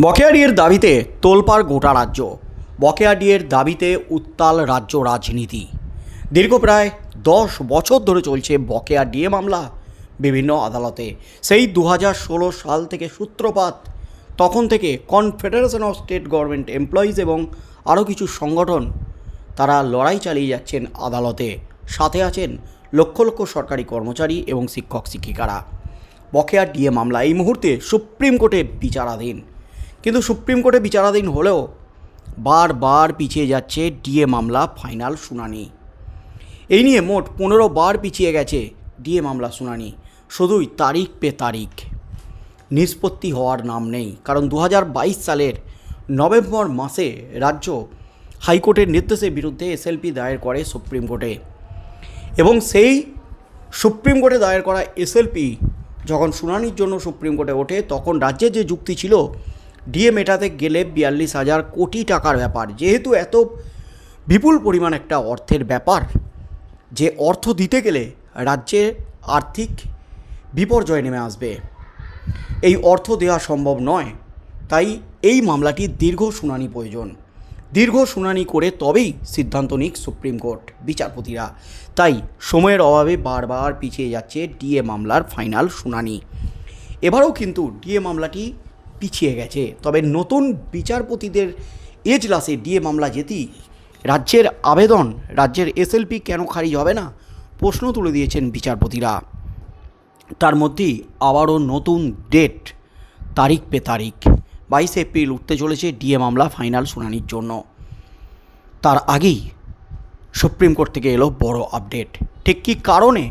বকেয়া ডিয়ের দাবিতে তোলপাড় গোটা রাজ্য। বকেয়া ডিয়ের দাবিতে উত্তাল রাজ্য রাজনীতি। দীর্ঘ প্রায় দশ বছর ধরে চলছে বকেয়া ডিএ মামলা বিভিন্ন আদালতে। সেই দু সাল থেকে সূত্রপাত, তখন থেকে confederation of state government employees এবং আরও কিছু সংগঠন তারা লড়াই চালিয়ে যাচ্ছেন আদালতে। সাথে আছেন লক্ষ লক্ষ সরকারি কর্মচারী এবং শিক্ষক শিক্ষিকারা। বকেয়া ডিএ মামলা এই মুহূর্তে সুপ্রিম কোর্টে বিচারাধীন। কিন্তু সুপ্রিম কোর্টে বিচারাধীন হলেও বারবার পিছিয়ে যাচ্ছে ডিএ মামলা, ফাইনাল শুনানি। এই নিয়ে মোট পনেরো বার পিছিয়ে গেছে ডিএ মামলা শুনানি, শুধুই তারিখ পে তারিখ। নিষ্পত্তি হওয়ার নাম নেই, কারণ দু হাজার বাইশ সালের নভেম্বর মাসে রাজ্য হাইকোর্টের নির্দেশের বিরুদ্ধে এসএলপি দায়ের করে সুপ্রিম কোর্টে। এবং সেই সুপ্রিম কোর্টে দায়ের করা এসএলপি যখন শুনানির জন্য সুপ্রিম কোর্টে ওঠে, তখন রাজ্যের যে যুক্তি ছিল ডিএ মেটাতে গেলে বিয়াল্লিশ হাজার কোটি টাকার ব্যাপার। যেহেতু এত বিপুল পরিমাণ একটা অর্থের ব্যাপার, যে অর্থ দিতে গেলে রাজ্যের আর্থিক বিপর্যয় নেমে আসবে। এই অর্থ দেওয়া সম্ভব নয়, তাই এই মামলাটি দীর্ঘ শুনানি প্রয়োজন। দীর্ঘ শুনানি করে তবেই সিদ্ধান্ত নিক সুপ্রিম কোর্ট, বিচারপতিরা। তাই সময়ের অভাবে বারবার পিছিয়ে যাচ্ছে ডিএ মামলার ফাইনাল শুনানি। এবারও কিন্তু ডিএ মামলাটি পিছিয়ে গেছে। তবে নতুন বিচারপতিদের এজলাসে ডিএ মামলা যেতেই রাজ্যের আবেদন, রাজ্যের এসএলপি কেন খারিজ হবে না? প্রশ্ন তুলে দিয়েছেন বিচারপতিরা। তার মধ্যেই আবারও নতুন ডেট, তারিখ পে তারিখ বাইশে এপ্রিল উঠতে চলেছে ডিএ মামলা ফাইনাল শুনানির জন্য। তার আগেই সুপ্রিম কোর্ট থেকে এলো বড় আপডেট। ঠিক কী কারণে?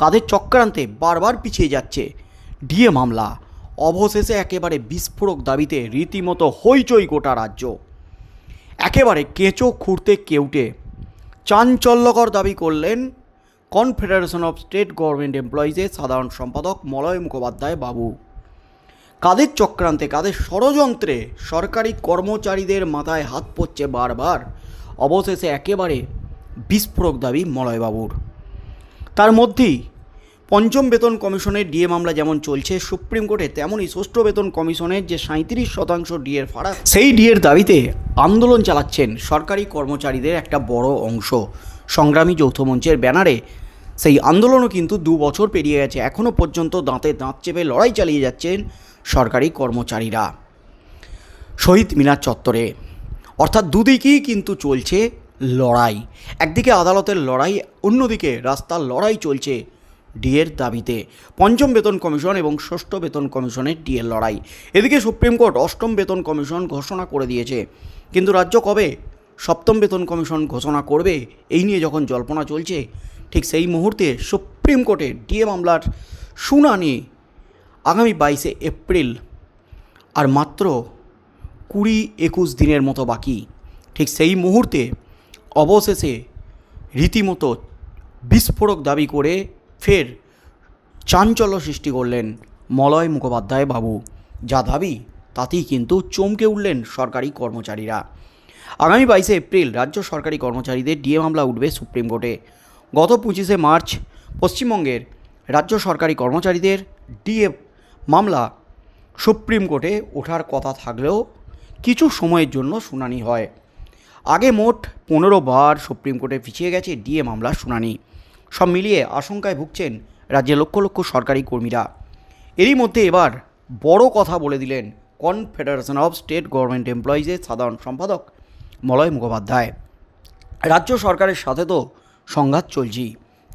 কাদের চক্রান্তে বারবার পিছিয়ে যাচ্ছে ডিএ মামলা? অবশেষে একেবারে বিস্ফোরক দাবিতে রীতিমতো হইচই গোটা রাজ্য। একেবারে কেঁচো খুঁড়তে কেউটে চাঞ্চল্যকর দাবি করলেন কনফেডারেশন অফ স্টেট গভর্নমেন্ট এমপ্লয়িজের সাধারণ সম্পাদক মলয় মুখোপাধ্যায় বাবু। কাদের চক্রান্তে, কাদের ষড়যন্ত্রে সরকারি কর্মচারীদের মাথায় হাত পড়ছে বারবার, অবশেষে একেবারে বিস্ফোরক দাবি মলয়বাবুর তার মধ্যেই পঞ্চম বেতন কমিশনের ডিএ মামলা যেমন চলছে, সুপ্রিম কোর্টে তেমনই ষষ্ঠ বেতন কমিশনের যে সাঁত্রিশ শতাংশ ডিএর ফারাক, সেই ডিএর দাবিতে আন্দোলন চালাচ্ছেন সরকারি কর্মচারীদের একটা বড় অংশ। সংগ্রামী যৌথ মঞ্চের ব্যানারে সেই আন্দোলনও কিন্তু দু বছর পেরিয়ে গেছে। এখনও পর্যন্ত দাঁতে দাঁত চেপে লড়াই চালিয়ে যাচ্ছেন সরকারি কর্মচারীরা। শহীদ মিনার চত্বরে, অর্থাৎ দুদিকেই কিন্তু চলছে লড়াই। একদিকে আদালতের লড়াই, অন্যদিকে রাস্তার লড়াই চলছে ডিএর দাবিতে পঞ্চম বেতন কমিশন এবং ষষ্ঠ বেতন কমিশনের ডিএর লড়াই। এদিকে সুপ্রিম কোর্ট অষ্টম বেতন কমিশন ঘোষণা করে দিয়েছে। কিন্তু রাজ্য কবে সপ্তম বেতন কমিশন ঘোষণা করবে এই নিয়ে যখন জল্পনা চলছে, ঠিক সেই মুহূর্তে সুপ্রিম কোর্টে ডিএ মামলার শুনানি আগামী বাইশে এপ্রিল, আর মাত্র কুড়ি একুশ দিনের মতো বাকি। ঠিক সেই মুহূর্তে অবশেষে রীতিমতো বিস্ফোরক দাবি করে ফের চাঞ্চল্য সৃষ্টি করলেন মলয় মুখোপাধ্যায় বাবু। যা দাবি, তাতেই কিন্তু চমকে উঠলেন সরকারি কর্মচারীরা। আগামী বাইশে এপ্রিল রাজ্য সরকারি কর্মচারীদের ডিএ মামলা উঠবে সুপ্রিম কোর্টে। গত পঁচিশে মার্চ পশ্চিমবঙ্গের রাজ্য সরকারি কর্মচারীদের ডিএ মামলা সুপ্রিম কোর্টে ওঠার কথা থাকলেও কিছু সময়ের জন্য শুনানি হয়। আগে মোট পনেরো বার সুপ্রিম কোর্টে পিছিয়ে গেছে ডিএ মামলার শুনানি। সব মিলিয়ে আশঙ্কায় ভুগছেন রাজ্যে লক্ষ লক্ষ সরকারি কর্মীরা। এরই মধ্যে এবার বড় কথা বলে দিলেন কনফেডারেশন অফ স্টেট গভর্নমেন্ট এমপ্লয়িজের সাধারণ সম্পাদক মলয় মুখোপাধ্যায়। রাজ্য সরকারের সাথে তো সংঘাত চলছেই।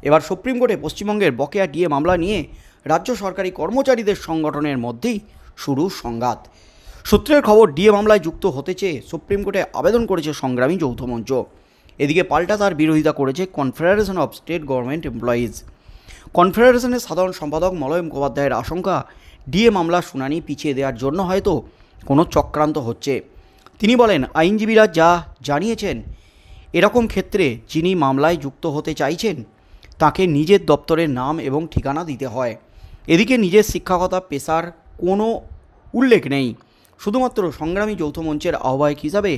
এবার সুপ্রিম কোর্টে পশ্চিমবঙ্গের বকেয়া ডিএ মামলা নিয়ে রাজ্য সরকারি কর্মচারীদের সংগঠনের মধ্যেই শুরু সংঘাত। সূত্রের খবর ডিএ মামলায় যুক্ত হতে চেয়ে সুপ্রিম কোর্টে আবেদন করেছে সংগ্রামী যৌথ মঞ্চ। এদিকে পাল্টা তার বিরোধিতা করেছে confederation of state government employees কনফেডারেশনের সাধারণ সম্পাদক মলয় মুখোপাধ্যায়ের আশঙ্কা, ডিএ মামলার শুনানি পিছিয়ে দেওয়ার জন্য হয়তো কোনো চক্রান্ত হচ্ছে। তিনি বলেন, আইনজীবীরা যা জানিয়েছেন, এরকম ক্ষেত্রে যিনি মামলায় যুক্ত হতে চাইছেন, তাকে নিজের দপ্তরের নাম এবং ঠিকানা দিতে হয়। এদিকে নিজের শিক্ষকতা পেশার কোনো উল্লেখ নেই। শুধুমাত্র সংগ্রামী যৌথ মঞ্চের আহ্বায়ক হিসাবে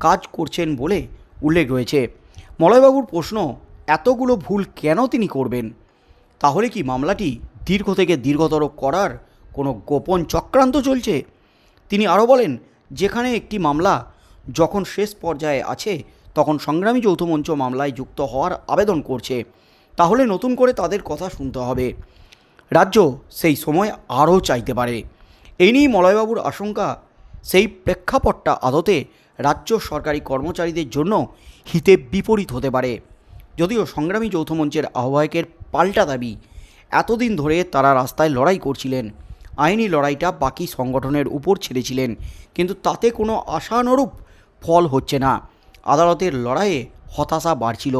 কাজ করছেন বলে উল্লেখ রয়েছে, মলয়বাবুর প্রশ্ন, এতগুলো ভুল কেন তিনি করবেন? তাহলে কি মামলাটি দীর্ঘ থেকে দীর্ঘতর করার কোনো গোপন চক্রান্ত চলছে? তিনি আরও বলেন, যেখানে একটি মামলা যখন শেষ পর্যায়ে আছে, তখন সংগ্রামী যৌথ মঞ্চ মামলায় যুক্ত হওয়ার আবেদন করছে। তাহলে নতুন করে তাদের কথা শুনতে হবে। রাজ্য সেই সময় আরও চাইতে পারে। এই নিয়েই মলয়বাবুর আশঙ্কা, সেই প্রেক্ষাপটটা আদতে রাজ্য সরকারি কর্মচারীদের জন্য হিতে বিপরীত হতে পারে। যদিও সংগ্রামী যৌথ মঞ্চের আহ্বায়কের পাল্টা দাবি, এতদিন ধরে তারা রাস্তায় লড়াই করছিলেন। আইনি লড়াইটা বাকি সংগঠনের উপর ছেড়েছিলেন, কিন্তু তাতে কোনো আশানুরূপ ফল হচ্ছে না। আদালতের লড়াইয়ে হতাশা বাড়ছিল,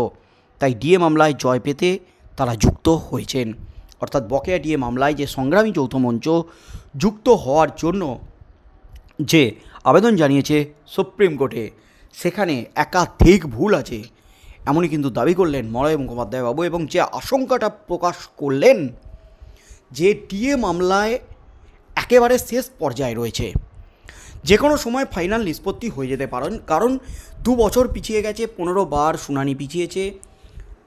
তাই ডিএ মামলায় জয় পেতে তারা যুক্ত হয়েছেন। অর্থাৎ বকেয়া ডিএ মামলায় যে সংগ্রামী যৌথ মঞ্চ যুক্ত হওয়ার জন্য যে আবেদন জানিয়েছে সুপ্রিম কোর্টে। সেখানে একাধিক ভুল আছে। এমনই কিন্তু দাবি করলেন মলয় মুখোপাধ্যায় বাবু এবং যে আশঙ্কাটা প্রকাশ করলেন, যে ডিএ মামলায় একেবারে শেষ পর্যায়ে রয়েছে। যে কোনো সময় ফাইনাল নিষ্পত্তি হয়ে যেতে পারেন, কারণ দু বছর পিছিয়ে গেছে, পনেরো বার শুনানি পিছিয়েছে,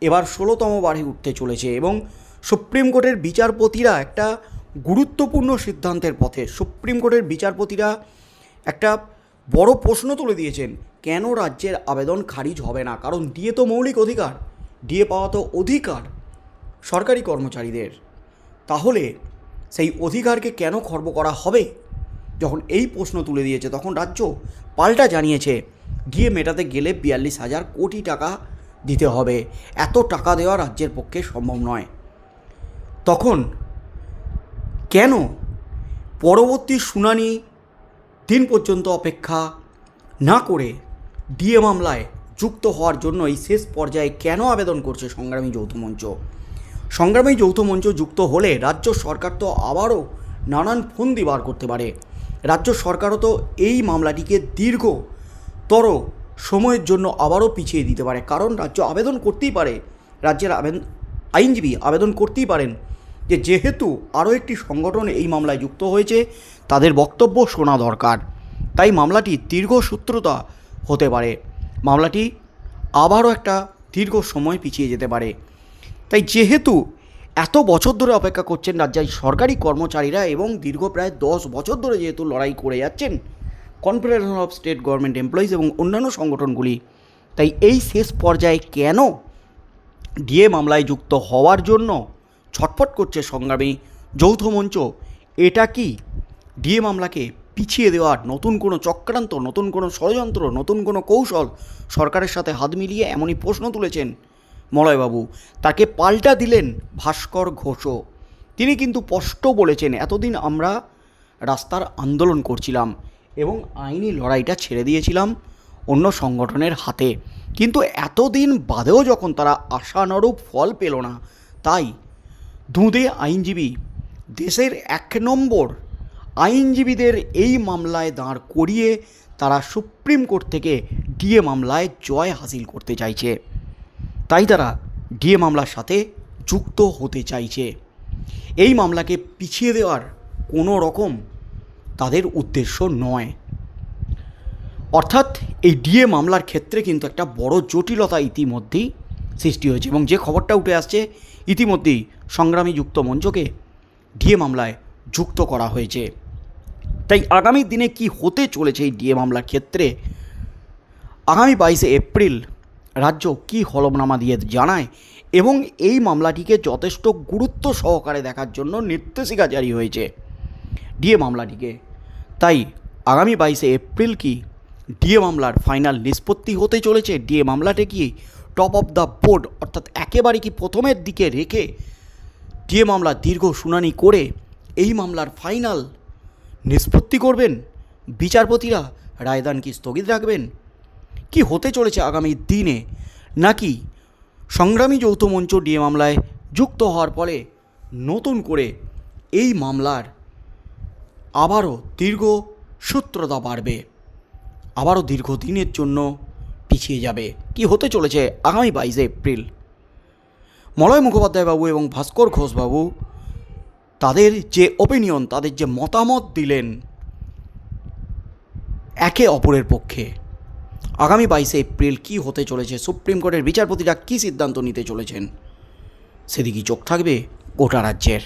এবার ষোলোতম বারে উঠতে চলেছে এবং সুপ্রিম কোর্টের বিচারপতিরা একটা গুরুত্বপূর্ণ সিদ্ধান্তের পথে, সুপ্রিম কোর্টের বিচারপতিরা একটা বড় প্রশ্ন তুলে দিয়েছেন, কেন রাজ্যের আবেদন খারিজ হবে না? কারণ ডিএ তো মৌলিক অধিকার ডিএ পাওয়া তো অধিকার সরকারি কর্মচারীদের। তাহলে সেই অধিকারকে কেন খর্ব করা হবে? যখন এই প্রশ্ন তুলে দিয়েছে, তখন রাজ্য পাল্টা জানিয়েছে, গিয়ে মেটাতে গেলে বিয়াল্লিশ হাজার কোটি টাকা দিতে হবে। এত টাকা দেওয়া রাজ্যের পক্ষে সম্ভব নয়। তখন কেন পরবর্তী শুনানি দিন পর্যন্ত অপেক্ষা না করে ডিএ মামলায় যুক্ত হওয়ার জন্য এই শেষ পর্যায়ে কেন আবেদন করছে সংগ্রামী যৌথ মঞ্চ? সংগ্রামী যৌথ মঞ্চ যুক্ত হলে রাজ্য সরকার তো আবারও নানান ফন্দি বার করতে পারে। রাজ্য সরকারও তো এই মামলাটিকে দীর্ঘতর সময়ের জন্য আবারও পিছিয়ে দিতে পারে। কারণ রাজ্য আবেদন করতেই পারে, রাজ্যের আবেদন আইনজীবী আবেদন করতেই পারেন যে যেহেতু আরও একটি সংগঠন এই মামলায় যুক্ত হয়েছে, তাদের বক্তব্য শোনা দরকার। তাই মামলাটি দীর্ঘসূত্রতা হতে পারে। মামলাটি আবারও একটা দীর্ঘ সময় পিছিয়ে যেতে পারে। তাই যেহেতু এত বছর ধরে অপেক্ষা করছেন রাজ্যের সরকারি কর্মচারীরা এবং দীর্ঘ প্রায় দশ বছর ধরে যেহেতু লড়াই করে যাচ্ছেন confederation of state government employees এবং অন্যান্য সংগঠনগুলি, তাই এই শেষ পর্যায়ে কেন ডিএ মামলায় যুক্ত হওয়ার জন্য ছটফট করছে সংগ্রামী যৌথ মঞ্চ। এটা কি? ডিএ মামলাকে পিছিয়ে দেওয়ার নতুন কোনো চক্রান্ত, নতুন কোনো ষড়যন্ত্র, নতুন কোনো কৌশল? সরকারের সাথে হাত মিলিয়ে এমনই প্রশ্ন তুলেছেন মলয়বাবু। তাকে পাল্টা দিলেন ভাস্কর ঘোষও। তিনি কিন্তু স্পষ্ট বলেছেন, এতদিন আমরা রাস্তার আন্দোলন করছিলাম এবং আইনি লড়াইটা ছেড়ে দিয়েছিলাম অন্য সংগঠনের হাতে। কিন্তু এতদিন বাদেও যখন তারা আশানুরূপ ফল পেল না, তাই দুঁদে আইনজীবী। দেশের এক নম্বর আইনজীবীদের এই মামলায় দাঁড় করিয়ে তারা সুপ্রিম কোর্ট থেকে ডিএ মামলায় জয় হাসিল করতে চাইছে। তাই তারা ডিএ মামলার সাথে যুক্ত হতে চাইছে। এই মামলাকে পিছিয়ে দেওয়ার কোনো রকম তাদের উদ্দেশ্য নয়। অর্থাৎ এই ডিএ মামলার ক্ষেত্রে কিন্তু একটা বড় জটিলতা ইতিমধ্যেই সৃষ্টি হয়েছে এবং যে খবরটা উঠে আসছে ইতিমধ্যেই সংগ্রামী যুক্ত মঞ্চকে ডিএ মামলায় যুক্ত করা হয়েছে। তাই আগামী দিনে কি হতে চলেছে এই ডিএ মামলার ক্ষেত্রে? আগামী বাইশে এপ্রিল রাজ্য কি হলমনামা দিয়ে জানায় এবং এই মামলাটিকে যথেষ্ট গুরুত্ব সহকারে দেখার জন্য নির্দেশিকা জারি হয়েছে ডিএ মামলাটিকে। তাই আগামী বাইশে এপ্রিল কি ডিএ মামলার ফাইনাল নিষ্পত্তি হতে চলেছে? ডিএ মামলাটি কি টপ অফ দ্য বোর্ড, অর্থাৎ একেবারে কি প্রথমের দিকে রেখে ডিএ মামলা দীর্ঘ শুনানি করে এই মামলার ফাইনাল নিষ্পত্তি করবেন, বিচারপতিরা রায়দান কি স্থগিত রাখবেন, কি হতে চলেছে আগামী দিনে, নাকি সংগ্রামী যৌথ মঞ্চ ডিএ মামলায় যুক্ত হওয়ার ফলে নতুন করে এই মামলার আবারও দীর্ঘ সূত্রতা বাড়বে, আবারও দীর্ঘদিনের জন্য পিছিয়ে যাবে। কি হতে চলেছে আগামী বাইশে এপ্রিল? মলয় মুখোপাধ্যায়বাবু এবং ভাস্কর ঘোষবাবু তাদের যে ওপিনিয়ন তাদের যে মতামত দিলেন একে অপরের পক্ষে। আগামী বাইশে এপ্রিল কি হতে চলেছে, সুপ্রিম কোর্টের বিচারপতিরা কী সিদ্ধান্ত নিতে চলেছেন, সেদিকেই চোখ থাকবে গোটা রাজ্যের।